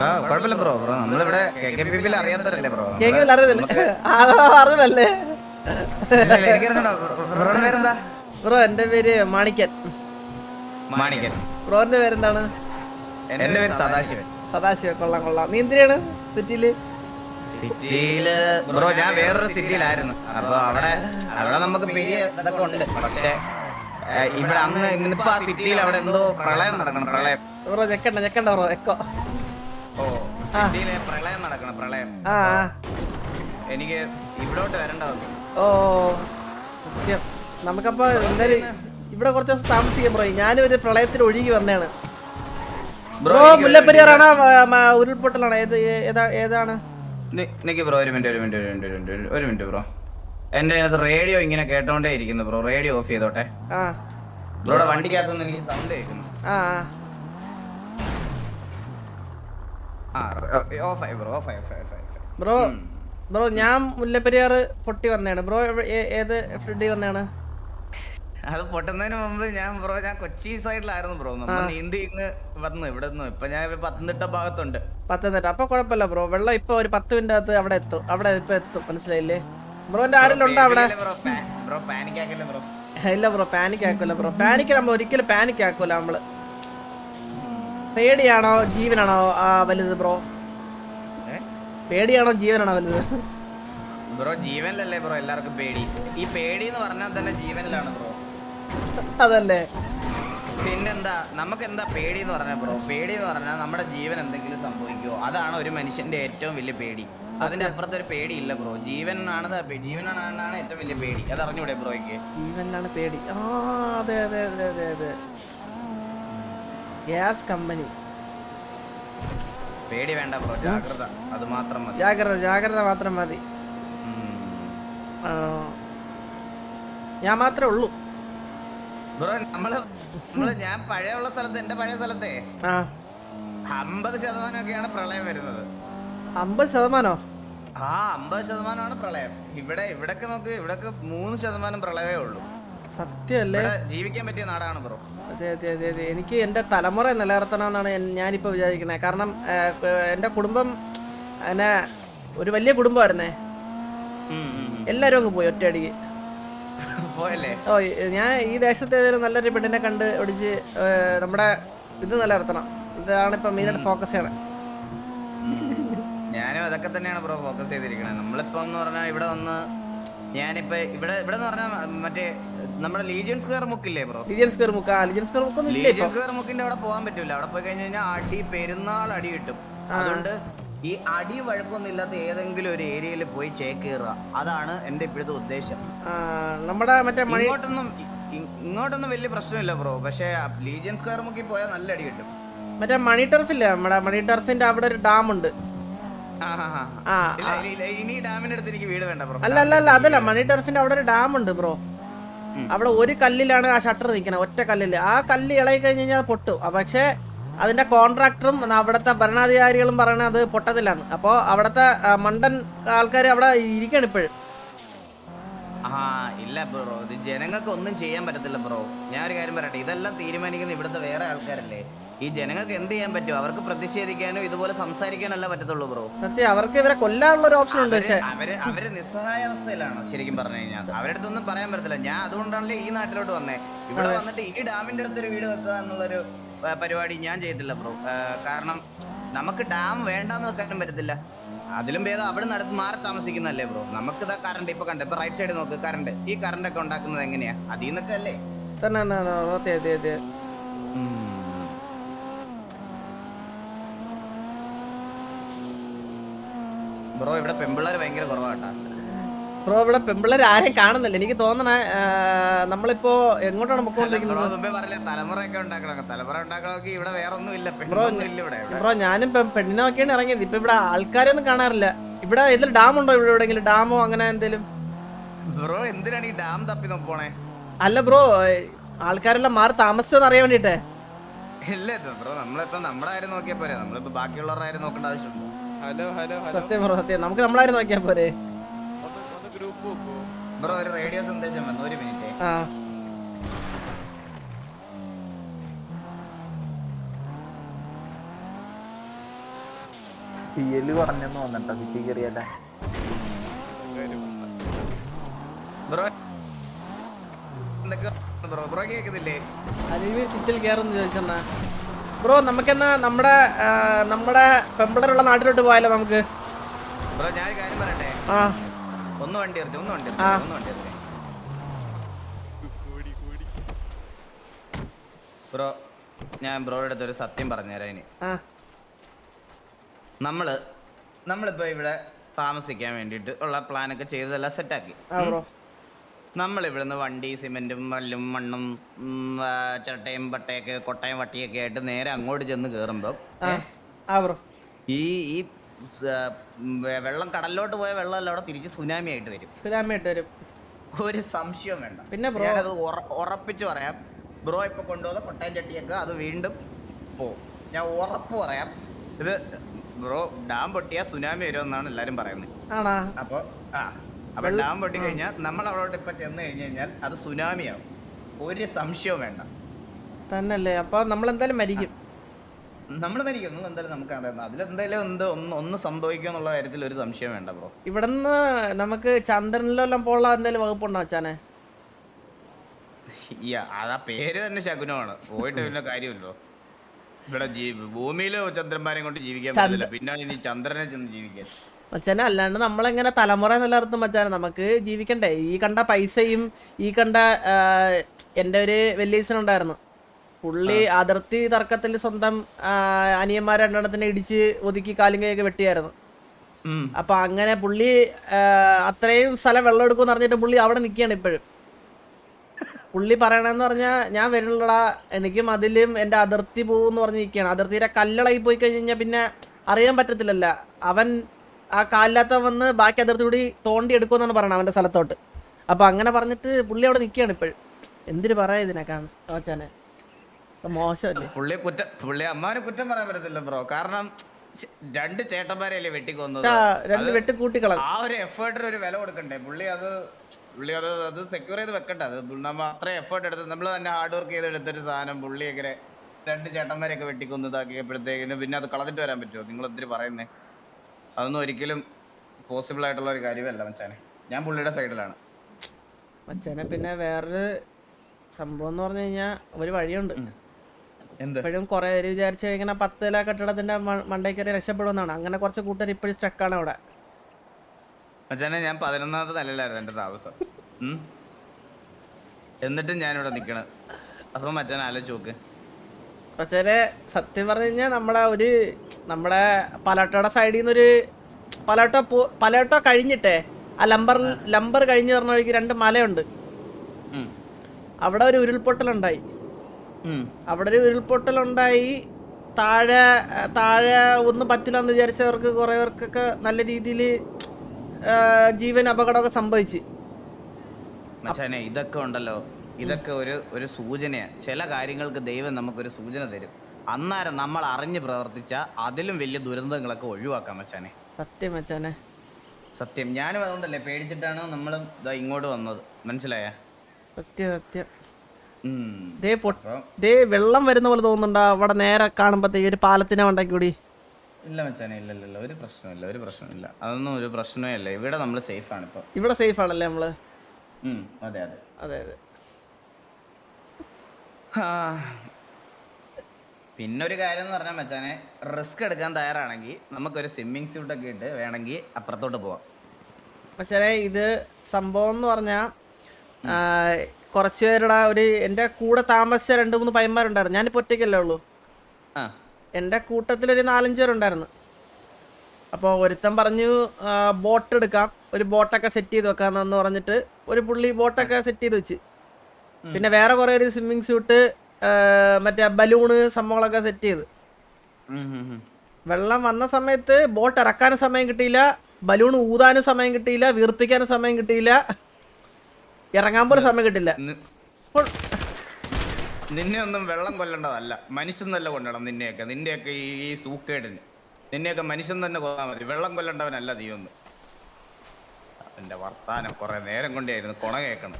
കുഴപ്പമില്ല bro. Bro നമ്മളിവിടെ K K P പിയിൽ അറിയാത്തവരല്ലേ ബ്രോ. എനിക്കറിഞ്ഞൂടാ ബ്രോയുടെ പേരെന്താ? ബ്രോ എന്റെ പേര് മാണിക്കൻ. മാണിക്കൻ. ബ്രോന്റെ പേരെന്താണ്? എന്റെ പേര് സദാശിവൻ. സദാശിവൻ. കൊള്ളാം കൊള്ളാം. നീ എന്തിനാണ് സിറ്റിയിൽ? സിറ്റിയിൽ ബ്രോ ഞാൻ വേറൊരു സിറ്റിയിലായിരുന്നു. അപ്പൊ അവിടെ അവിടെ നമുക്ക് പെരിയ ഇതൊക്കെ ഉണ്ട്. പക്ഷെ ഇവിടെ അന്ന് ഇന്നിപ്പോ ആ സിറ്റിയിൽ അവിടെ എന്തോ പ്രളയം നടക്കണം പ്രളയം. ബ്രോ ഞെക്കണ്ട ഞെക്കണ്ട ബ്രോ. എക്കോ. സിറ്റിയിലെ പ്രളയം നടക്കണം പ്രളയം. ആ. എനിക്ക് ഇവിടോട്ട് വരണ്ട വന്നു ഓ സത്യം. നമുക്കപ്പോ എന്തായാലും ഇവിടെ കുറച്ച് ദിവസം താമസിക്കാം ബ്രോ. ഞാനും ഒരു പ്രളയത്തിൽ ഒഴുകി വന്നതാണ്. ബ്രോ മുല്ലപ്പെരിയാറാണോ ഉരുൾപൊട്ടലാണോ? ഏത് ഏതാ ഏതാണ്? നിക്ക് ബ്രോ ഒരു മിനിറ്റ് ഒരു മിനിറ്റ് ഒരു മിനിറ്റ് ഒരു മിനിറ്റ് ഒരു മിനിറ്റ് ബ്രോ. എന്റെ അതിനകത്ത് റേഡിയോ ഇങ്ങനെ കേട്ടോണ്ടേ ഇരിക്കുന്നു ബ്രോ. റേഡിയോ ഓഫ് ചെയ്തോട്ടെ. ബ്രോയുടെ വണ്ടിക്കകത്തുനിന്ന് എനിക്ക് സൗണ്ട് കേൾക്കുന്നു. ആ. ബ്രോ ബ്രോ ബ്രോ ബ്രോ ഞാൻ മുല്ലപ്പെരിയാർ പൊട്ടി വന്നതാണ്. ബ്രോ ഏത് ഫിഡി വന്നതാണ്? അത് പൊട്ടുന്നതിന് മുമ്പ് ഞാൻ ബ്രോ ഞാൻ കൊച്ചി സൈഡിലായിരുന്നു ബ്രോ. നമ്മൾ നീന്തി ഇങ്ങ് വന്നു ഇവിടെ നിന്ന്. ഇപ്പൊ ഞാൻ പത്തനംതിട്ട ഭാഗത്തുണ്ട്. പത്തനംതിട്ട. അപ്പൊ കുഴപ്പമില്ല ബ്രോ. വെള്ളം ഇപ്പൊ ഒരു പത്ത് മിനിറ്റ് അകത്ത് അവിടെ എത്തും. അവിടെ ഇപ്പൊ എത്തും. മനസ്സിലായില്ലേ? ബ്രോന്റെ ആരെങ്കിലും ഉണ്ടോ അവിടെ? ബ്രോ ബ്രോ പാനിക് ആക്കല്ലേ ബ്രോ? ഇല്ല ബ്രോ പാനിക് ആക്കൂല ബ്രോ. പാനിക് നമ്മൾ ഒരിക്കലും പാനിക് ആക്കൂല നമ്മൾ. പേടിയാണോ ജീവനാണോ വലുത് ബ്രോ? പേടിയാണോ ജീവനാണോ വലുത്? ബ്രോ ജീവനിലല്ലേ ബ്രോ എല്ലാവർക്കും പേടി. ഈ പേടി എന്ന് പറഞ്ഞാൽ തന്നെ ജീവനിലാണ് ബ്രോ. അതല്ലേ. പിന്നെന്താ നമുക്ക് എന്താ പേടി എന്ന് പറഞ്ഞാൽ ബ്രോ? പേടി എന്ന് പറഞ്ഞാൽ നമ്മുടെ ജീവൻ എന്തെങ്കിലും സംഭവിക്കുമോ അതാണ് ഒരു മനുഷ്യന്റെ ഏറ്റവും വലിയ പേടി. അതിന്റെ അപ്പുറത്ത് ഒരു പേടി ഇല്ല ബ്രോ. ജീവനാണ് ജീവനാണ് ഏറ്റവും വലിയ പേടി. അത് അറിഞ്ഞൂടെ ബ്രോയ്ക്ക്? ജീവനാണ് പേടി. ആ അതെ അതെ അതെ അതെ അതെ. Gas company. പേടി വേണ്ട ബ്രോ ജാഗ്രത. അത് മാത്രം മതി. ജാഗ്രത ജാഗ്രത മാത്രം മതി. ഞാൻ മാത്രമേ ഉള്ളൂ. ബ്രോ നമ്മൾ നമ്മൾ ഞാൻ പഴയ ഉള്ള സ്ഥലത്ത് എന്റെ പഴയ സ്ഥലത്തെ അമ്പത് ശതമാനമൊക്കെയാണ് പ്രളയം വരുന്നത്. അമ്പത് ശതമാനോ? ആ അമ്പത് ശതമാനമാണ് പ്രളയം. ഇവിടെ ഇവിടൊക്കെ നോക്ക് ഇവിടൊക്കെ മൂന്ന് ശതമാനം പ്രളയമേ ഉള്ളൂ. സത്യമല്ലേ ഇവിടെ ജീവിക്കാൻ പറ്റിയ നാടാണ് ബ്രോ. അതെ അതെ അതെ അതെ. എനിക്ക് എന്റെ തലമുറ നിലനിർത്തണമെന്നാണ് ഞാനിപ്പോൾ വിചാരിക്കുന്നത് കാരണം എന്റെ എന്റെ കുടുംബം എന്നെ ഒരു വലിയ കുടുംബമായിരുന്നേ. എല്ലാവരും അങ്ങ് പോയി ഒറ്റയടിക്ക്. ഓ ഞാൻ ഈ ദേശത്തെ ഏതെങ്കിലും നല്ലൊരു പെണ്ണിനെ കണ്ട് ഒടിച്ച് നമ്മുടെ ഇത് നിലനിർത്തണം. ഇതാണ് ഇപ്പം മെയിനായിട്ട് ഫോക്കസ് ചെയ്യണം. ഞാനും അതൊക്കെ തന്നെയാണ് ബ്രോ ഫോക്കസ് ചെയ്തിരിക്കുന്നത് നമ്മളിപ്പോ എന്ന് പറഞ്ഞാൽ ഇവിടെ വന്ന് ഞാനിപ്പോ ഇവിടെ ഇവിടെ എന്ന് പറഞ്ഞാൽ മറ്റേ നമ്മുടെ ലീജിയൻ സ്ക്വയർ മുക്കില്ലേ ബ്രോ ലീജിയൻ സ്ക്വയർ മുക്ക് ആ ലീജിയൻ സ്ക്വയർ മുക്കൊന്നും ഇല്ല ലീജിയൻ ഇപ്പം? സ്ക്വയർ മുക്കിന്റെ അവിടെ പോകാൻ പറ്റില്ല അവിടെ പോയി കഴിഞ്ഞു കഴിഞ്ഞാൽ അടി പെരുന്നാൾ അടി കിട്ടും. അതുകൊണ്ട് ഈ അടി വഴക്കൊന്നും ഇല്ലാത്ത ഏതെങ്കിലും ഒരു ഏരിയയിൽ പോയി ചേക്കേറുക അതാണ് എന്റെ ഇപ്പോഴത്തെ ഉദ്ദേശം. ആ, നമ്മുടെ മറ്റേ മണി ഇങ്ങോട്ടൊന്നും ഇ- ഇ- ഇങ്ങോട്ടൊന്നും വലിയ പ്രശ്നമില്ല ബ്രോ പക്ഷേ ലീജിയൻ സ്ക്വയർ മുക്കി പോയാൽ നല്ല അടി കിട്ടും. മറ്റേ മണി ടർഫ് ടർഫില്ലേ നമ്മുടെ മണി ടർഫിന്റെ അവിടെ ഒരു ഡാം ഉണ്ട്. ആ, ആ, ആ. ആ ഇല്ല, ഇല്ല, ഇല്ല, ഇനി ഡാമിന്റെ അടുത്ത് എനിക്ക് വീട് വേണ്ട ബ്രോ അല്ല അല്ല അല്ല. അതല്ല. മണി ടർഫിന്റെ അവിടെ ഒരു ഡാം ഉണ്ട് ബ്രോ. അവിടെ ഒരു കല്ലിലാണ് ആ ഷട്ടർ നിൽക്കുന്നത് ഒറ്റ കല്ലിൽ ആ കല്ല് ഇളകി കഴിഞ്ഞ് കഴിഞ്ഞാൽ പൊട്ടും. പക്ഷേ അതിന്റെ കോൺട്രാക്ടറും അവിടുത്തെ ഭരണാധികാരികളും പറയണത് അത് പൊട്ടത്തില്ലാന്ന്. അപ്പോൾ അവിടുത്തെ മണ്ടൻ ആൾക്കാർ അവിടെ ഇരിക്കണം ഇപ്പോഴും. ആ ഇല്ല ബ്രോ. ഇത് ജനങ്ങൾക്ക് ഒന്നും ചെയ്യാൻ പറ്റത്തില്ല ബ്രോ. ഞാൻ ഒരു കാര്യം പറയട്ടെ. ഇതെല്ലാം തീരുമാനിക്കുന്ന ഇവിടുത്തെ വേറെ ആൾക്കാരല്ലേ? ഈ ജനങ്ങൾക്ക് എന്ത് ചെയ്യാൻ പറ്റും? അവർക്ക് പ്രതിഷേധിക്കാനോ ഇതുപോലെ സംസാരിക്കാനല്ല പറ്റത്തുള്ളൂ ബ്രോ. സത്യം അവർക്ക് ഇവരെ കൊല്ലാനുള്ള ഒരു ഓപ്ഷൻ ഉണ്ട് പക്ഷേ അവർ അവർ നിസ്സഹായ അവസ്ഥയിലാണ് ശരിക്കും പറഞ്ഞു കഴിഞ്ഞാൽ. അവരുടെ അടുത്തൊന്നും പറയാൻ പറ്റത്തില്ല. ഞാൻ അതുകൊണ്ടാണല്ലേ ഈ നാട്ടിലോട്ട് വന്നേ. ഇവിടെ വന്നിട്ട് ഈ ഡാമിന്റെ അടുത്തൊരു വീട് വെക്കുക എന്നുള്ളൊരു പരിപാടി ഞാൻ ചെയ്തില്ല ബ്രോ. കാരണം നമുക്ക് ഡാം വേണ്ടാന്ന് വെക്കാനും പറ്റത്തില്ല. അതിലും ഭേദം അവിടെ നടത്തി മാറി താമസിക്കുന്നല്ലേ ബ്രോ? നമുക്ക് ഇതാ കറണ്ട് ഇപ്പൊ കണ്ട ഇപ്പൊ റൈറ്റ് സൈഡ് നോക്ക് കറണ്ട് ഈ കറണ്ട് ഒക്കെ ഉണ്ടാക്കുന്നത് എങ്ങനെയാ? അതിൽ നിന്നൊക്കെ അല്ലേ തന്നെ തന്നെ, തന്നെ, അതെ അതെ അതെ ബ്രോ ഇവിടെ പെമ്പിള്ളേർ ഭയങ്കര കുറവാട്ടാ. ബ്രോ ഇവിടെ പെമ്പിള്ളേർ ആരെയും കാണുന്നില്ല. എനിക്ക് തോന്നണേ നമ്മളിപ്പോ എങ്ങോട്ടാണ് പൊക്കോണ്ടിരിക്കുന്നത്? ബ്രോ ഞാനും പെണ്ണിനെ നോക്കിയാണ് ഇറങ്ങിയത്. ഇപ്പൊ ഇവിടെ ആൾക്കാരൊന്നും കാണാറില്ല. ഇവിടെ ഇതിൽ ഡാം ഉണ്ടോ? ഇവിടെ എവിടെയെങ്കിലും ഡാമോ അങ്ങനെ എന്തെങ്കിലും ബ്രോ എന്തിനാണ് ഈ ഡാം തപ്പി നോക്കണേ അല്ല ബ്രോ ആൾക്കാരെല്ലാം മാറി താമസിച്ചോന്ന് അറിയാൻ വേണ്ടിട്ടേ ഇല്ല ബ്രോ നമ്മളിപ്പോ നമ്മുടെ കാര്യം നോക്കിയാ പോരെ. നമ്മളിപ്പോ ബാക്കിയുള്ളവരുടെ കാര്യം നോക്കേണ്ട ആവശ്യമുണ്ടോ? Hello hello hello. സത്യം ബ്രോ സത്യം. നമുക്ക് നമ്മളാരും നോക്കിയാ പോരെ? ഒന്ന് ഒന്ന് ഗ്രൂപ്പ് നോക്കൂ. ബ്രോ ഒരു റേഡിയോ സന്ദേശം വന്നു ഒരു മിനിറ്റ്. ആ. തീയൽ കുറഞ്ഞെന്ന് തോന്നണ്ട സിറ്റി കയറിയല്ലേ ബ്രോ എന്തൊക്കെ ബ്രോ ബ്രോ കേൾക്കുന്നില്ലേ അലീവ് സിറ്റിൽ കയറുന്നു ചോദിച്ചെന്നാ. ബ്രോ നമുക്കെന്നാ നമ്മുടെ നമ്മുടെ പെമ്പിളറുള്ള നാട്ടിലോട്ട് പോയാലോ നമുക്ക്? ബ്രോ ഞാൻ ഒരു കാര്യം പറയട്ടെ? ആ. ഒന്ന് വണ്ടി നിർത്തി ഒന്ന് വണ്ടി ആ. ഒന്ന് വണ്ടി ബ്രോ ഞാൻ ബ്രോയുടെ അടുത്ത് ഒരു സത്യം പറഞ്ഞുതരാം ഇനി. ആ. നമ്മൾ നമ്മളിപ്പോ ഇവിടെ താമസിക്കാൻ വേണ്ടിയിട്ട് ഉള്ള പ്ലാനൊക്കെ ചെയ്തതെല്ലാം സെറ്റാക്കി ആ ബ്രോ. നമ്മൾ ഇവിടുന്ന് വണ്ടി സിമെന്റും മല്ലും മണ്ണും ചട്ടയും പട്ടയൊക്കെ കൊട്ടയും വട്ടിയൊക്കെ ആയിട്ട് നേരെ അങ്ങോട്ട് ചെന്ന് കയറുമ്പോൾ ഈ ഈ വെള്ളം കടലിലോട്ട് പോയ വെള്ളമല്ല അവിടെ തിരിച്ച് സുനാമി ആയിട്ട് വരും. സുനാമി ആയിട്ട് വരും. ഒരു സംശയം വേണ്ട. പിന്നെ ഞാനത് ഉറ- ഉറപ്പിച്ച് പറയാം. ബ്രോ ഇപ്പൊ കൊണ്ടുവന്ന കൊട്ടയം ചട്ടിയൊക്കെ അത് വീണ്ടും പോവും. ഞാൻ ഉറപ്പ് പറയാം. ഇത് ബ്രോ ഡാം പൊട്ടിയാ സുനാമി വരുമെന്നാണ് എല്ലാരും പറയുന്നത്. അപ്പൊ ആ. അപ്പൊ ഡാം പൊട്ടി കഴിഞ്ഞാൽ നമ്മൾ അവിടോട്ട് ഇപ്പൊ ചെന്ന് കഴിഞ്ഞ് കഴിഞ്ഞാൽ അത് സുനാമിയാവും ഒരു സംശയവും വേണ്ട. തന്നല്ലേ? അപ്പൊ നമ്മൾ എന്തായാലും മരിക്കും നമ്മൾ മരിക്കും. ഒന്നും എന്തായാലും നമുക്ക് അറിയാം അതിലെന്തായാലും എന്ത് ഒന്ന് ഒന്ന് സംഭവിക്കും എന്നുള്ള കാര്യത്തിൽ ഒരു സംശയം വേണ്ട ബ്രോ. ഇവിടുന്ന് നമുക്ക് ചന്ദ്രനിലെല്ലാം പോലുള്ള എന്തെങ്കിലും വകുപ്പുണ്ടോ അച്ഛനെ? അതാ പേര് തന്നെ ശകുനമാണ്. പോയിട്ട് പിന്നെ കാര്യമല്ലോ ഇവിടെ ഭൂമിയിൽ ഭൂമിയിൽ ചന്ദ്രന്മാരെ കൊണ്ട് ജീവിക്കാൻ പറ്റില്ല പിന്നെ ഇനി ചന്ദ്രനെ ചെന്ന് ജീവിക്കാൻ. മച്ചാനെ അല്ലാണ്ട് നമ്മളെങ്ങനെ തലമുറ നിലനിർത്തും മച്ചാനെ? നമുക്ക് ജീവിക്കണ്ടേ? ഈ കണ്ട പൈസയും ഈ കണ്ട എന്റെ ഒരു വെല്ലീസനുണ്ടായിരുന്നു പുള്ളി അതിർത്തി തർക്കത്തിൽ സ്വന്തം അനിയന്മാരെ രണ്ടെണ്ണത്തിനെ ഇടിച്ച് ഒതുക്കി കാലും കൈയൊക്കെ വെട്ടിയായിരുന്നു. അപ്പൊ അങ്ങനെ പുള്ളി അത്രയും സ്ഥലം വെള്ളം എടുക്കുമെന്ന് പറഞ്ഞിട്ട് പുള്ളി അവിടെ നിൽക്കുകയാണ് ഇപ്പോഴും. പുള്ളി പറയണെന്ന് പറഞ്ഞാൽ ഞാൻ വരുന്നുള്ളടാ എനിക്കും അതിലും എന്റെ അതിർത്തി പോകുമെന്ന് പറഞ്ഞ് നിൽക്കുകയാണ്. അതിർത്തിയുടെ കല്ലളായി പോയി കഴിഞ്ഞ് കഴിഞ്ഞാൽ പിന്നെ അറിയാൻ പറ്റത്തില്ലല്ല. അവൻ ആ കാലില്ലാത്ത വന്ന് ബാക്കി അതിർത്തി കൂടി തോണ്ടി എടുക്കുമെന്നാണ് പറയണത് അവന്റെ സ്ഥലത്തോട്ട്. അപ്പോൾ അങ്ങനെ പറഞ്ഞിട്ട് പുള്ളി അവിടെ നിൽക്കുകയാണ് ഇപ്പോൾ എന്തിനു പറയാ ഇതിനൊക്കെയാണ് ചോച്ചാനെ മോശമല്ലേ? പുള്ളി കുറ്റം പുള്ളി കുറ്റം പറയാൻ പറ്റത്തില്ല ബ്രോ. കാരണം രണ്ട് ചേട്ടന്മാരെയല്ലേ വെട്ടിക്കൊന്നത്? ആ, രണ്ട് ആ ഒരു എഫേർട്ടിന് ഒരു വില കൊടുക്കണ്ടേ? പുള്ളി അത് പുള്ളി അത് അത് സെക്യൂർ ചെയ്ത് വെക്കണ്ട അത് നമ്മൾ അത്രയും എഫേർട്ട് എടുത്ത് നമ്മൾ തന്നെ ഹാർഡ് വർക്ക് ചെയ്ത് എടുത്തൊരു സാധനം പുള്ളി രണ്ട് ചേട്ടന്മാരെയൊക്കെ വെട്ടിക്കൊന്നതാക്കിയപ്പോഴത്തേക്കിന് പിന്നെ അത് കളഞ്ഞിട്ട് വരാൻ പറ്റുമോ? നിങ്ങൾ എന്തിനു പറയുന്നേ? അതൊന്നും ഒരിക്കലും പോസിബിൾ ആയിട്ടുള്ള ഒരു കാര്യമല്ല മച്ചാനെ. ഞാൻ പുള്ളിയുടെ സൈഡിലാണ്. മച്ചാനെ പിന്നെ വേറൊരു സംഭവം എന്ന് പറഞ്ഞു കഴിഞ്ഞാൽ ഒരു വഴിയുണ്ട്. എപ്പോഴും ഇപ്പോഴും കുറെ പേര് വിചാരിച്ചു കഴിഞ്ഞാൽ പത്ത് നില കെട്ടിടത്തിന്റെ മ- മണ്ടയിൽ കയറി രക്ഷപ്പെടുമെന്നാണ്. അങ്ങനെ കുറച്ച് കൂട്ടർ ഇപ്പോഴും സ്റ്റക്കാണ് അവിടെ. മച്ചാനെ ഞാൻ പതിനൊന്നാമത്തെ നിലയിലായിരുന്നു എന്റെ താമസം. എന്നിട്ടും ഞാനിവിടെ നിൽക്കണം അപ്പം മച്ചാൻ ആലോചിച്ച് നോക്ക്. പക്ഷേ സത്യം പറഞ്ഞു കഴിഞ്ഞാൽ നമ്മുടെ ഒരു നമ്മുടെ പലാട്ടോയുടെ സൈഡിൽ നിന്നൊരു പലാട്ടോ പോ പലാട്ടോ കഴിഞ്ഞിട്ടേ ആ ലംബർ ലംബർ കഴിഞ്ഞ് പറഞ്ഞ വഴിക്ക് രണ്ട് മലയുണ്ട്. അവിടെ ഒരു ഉരുൾപൊട്ടലുണ്ടായി. അവിടെ ഒരു ഉരുൾപൊട്ടലുണ്ടായി. താഴെ താഴെ ഒന്നും പറ്റില്ല എന്ന് വിചാരിച്ചവർക്ക് കുറേ പേർക്കൊക്കെ നല്ല രീതിയിൽ ജീവൻ അപകടമൊക്കെ സംഭവിച്ച്. ഇതൊക്കെ ഉണ്ടല്ലോ. ഇതൊക്കെ ഒരു ഒരു സൂചനയാണ്. ചില കാര്യങ്ങൾക്ക് ദൈവം നമുക്കൊരു സൂചന തരും. അന്നേരം നമ്മൾ അറിഞ്ഞ് പ്രവർത്തിച്ച അതിലും വലിയ ദുരന്തങ്ങളൊക്കെ ഒഴിവാക്കാം മച്ചാനെ സത്യം മച്ചാനെ സത്യം. ഞാനും അതുകൊണ്ടല്ലേ പേടിച്ചിട്ടാണ് നമ്മളും ഇതാ ഇങ്ങോട്ട് വന്നത്. മനസ്സിലായ? സത്യം സത്യം. ദേ ദേ വെള്ളം വരുന്ന പോലെ തോന്നുന്നുണ്ടോ അവിടെ നേരെ കാണുമ്പോഴത്തേക്ക് ഒരു പാലത്തിനെ ഉണ്ടാക്കി കൂടി ഇല്ല മച്ചാനെ ഇല്ല ഇല്ല ഇല്ല. ഒരു പ്രശ്നമില്ല ഒരു പ്രശ്നമില്ല അതൊന്നും ഒരു പ്രശ്നമേ അല്ല. ഇവിടെ നമ്മൾ സേഫ് ആണ് ഇപ്പൊ. ഇവിടെ സേഫ് ആണല്ലേ നമ്മൾ? അതെ അതെ. അതെ അതെ. പിന്നെ ഒരു കാര്യം എന്ന് പറഞ്ഞാൽ മച്ചാനെ റിസ്ക് എടുക്കാൻ തയ്യാറാണെങ്കിൽ നമുക്കൊരു സ്വിമ്മിങ് സ്യൂട്ട് ഒക്കെ ഇട്ട് വേണമെങ്കിൽ അപ്പുറത്തോട്ട് പോവാം. മച്ചാനെ ഇത് സംഭവം എന്ന് പറഞ്ഞാൽ കുറച്ച് പേരുടെ ഒരു എന്റെ കൂടെ താമസിച്ച രണ്ട് മൂന്ന് പയ്യന്മാരുണ്ടായിരുന്നു. ഞാനിപ്പോൾ ഒറ്റയ്ക്കല്ലേ ഉള്ളൂ. എന്റെ കൂട്ടത്തിലൊരു നാലഞ്ച് പേരുണ്ടായിരുന്നു. അപ്പോൾ ഒരുത്തൻ പറഞ്ഞു ബോട്ട് എടുക്കാം. ഒരു ബോട്ടൊക്കെ സെറ്റ് ചെയ്ത് വെക്കാമെന്ന് പറഞ്ഞിട്ട് ഒരു പുള്ളി ബോട്ടൊക്കെ സെറ്റ് ചെയ്ത് വെച്ച്. പിന്നെ വേറെ കുറെ ഒരു സ്വിമ്മിങ് സ്യൂട്ട് മറ്റേ ബലൂണ് സംഭവങ്ങളൊക്കെ സെറ്റ് ചെയ്ത്. വെള്ളം വന്ന സമയത്ത് ബോട്ട് ഇറക്കാനും സമയം കിട്ടിയില്ല ബലൂൺ ഊതാനും സമയം കിട്ടിയില്ല വീർപ്പിക്കാനും സമയം കിട്ടിയില്ല ഇറങ്ങാൻ പോലും സമയം കിട്ടില്ല നിന്നെ ഒന്നും വെള്ളം കൊല്ലേണ്ടതല്ല. മനുഷ്യൻ തന്നെ കൊല്ലണം നിന്നെയൊക്കെ. നിന്റെയൊക്കെ ഈ ഈ സൂക്കേടിന്. നിന്നെയൊക്കെ മനുഷ്യൻ തന്നെ കൊല്ലാൻ മതി. വെള്ളം കൊല്ലേണ്ടവനല്ല നീ ഒന്ന്. എന്റെ വർത്താനം കുറെ നേരം കൊണ്ടായിരുന്നു കൊണ കേൾക്കണം